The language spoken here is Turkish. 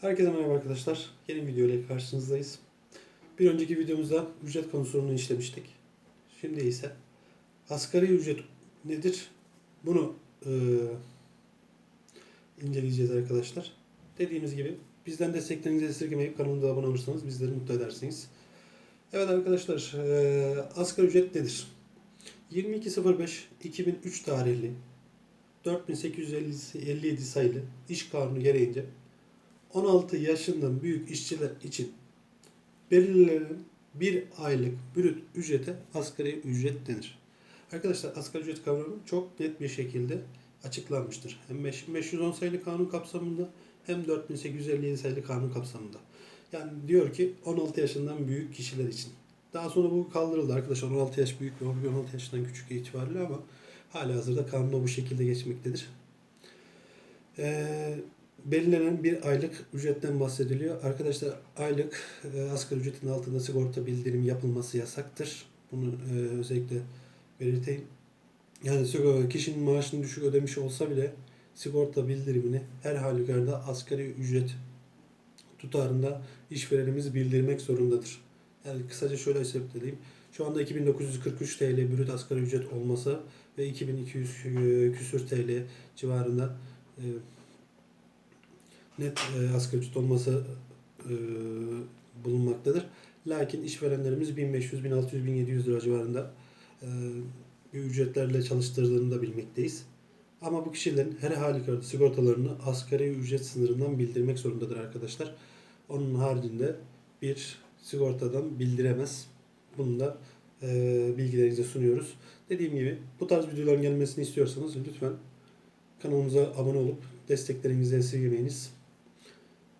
Herkese merhaba arkadaşlar. Yeni video ile karşınızdayız. Bir önceki videomuzda ücret konusunu işlemiştik. Şimdi ise asgari ücret nedir? Bunu e, inceleyeceğiz arkadaşlar. Dediğimiz gibi bizden desteklerinizi esirgemeyip kanalımıza abone olursanız bizleri mutlu edersiniz. Evet arkadaşlar e, asgari ücret nedir? 22.05.2003 tarihli 4857 sayılı iş kanunu gereğince 16 yaşından büyük işçiler için belirlenen bir aylık brüt ücrete asgari ücret denir. Arkadaşlar asgari ücret kavramı çok net bir şekilde açıklanmıştır. Hem 5510 sayılı kanun kapsamında hem 4857 sayılı kanun kapsamında. Yani diyor ki 16 yaşından büyük kişiler için. Daha sonra bu kaldırıldı arkadaşlar 16 yaş büyük ve 16 yaşından küçük itibariyle ama hala hazırda kanunda bu şekilde geçmektedir. Ee, belirlenen bir aylık ücretten bahsediliyor. Arkadaşlar aylık e, asgari ücretin altında sigorta bildirimi yapılması yasaktır. Bunu e, özellikle belirteyim. Yani kişinin maaşını düşük ödemiş olsa bile sigorta bildirimini her halükarda asgari ücret tutarında işverenimiz bildirmek zorundadır. Yani kısaca şöyle özetleyeyim. Şu anda 2943 TL brüt asgari ücret olması ve 2200 e, küsür TL civarında e, net e, asgari ücret olması e, bulunmaktadır. Lakin işverenlerimiz 1500, 1600, 1700 lira civarında e, bir ücretlerle çalıştırdığını da bilmekteyiz. Ama bu kişilerin her halükarda sigortalarını asgari ücret sınırından bildirmek zorundadır arkadaşlar. Onun haricinde bir sigortadan bildiremez. Bunu da e, bilgilerinize sunuyoruz. Dediğim gibi bu tarz videoların gelmesini istiyorsanız lütfen kanalımıza abone olup desteklerinizi esirgemeyiniz.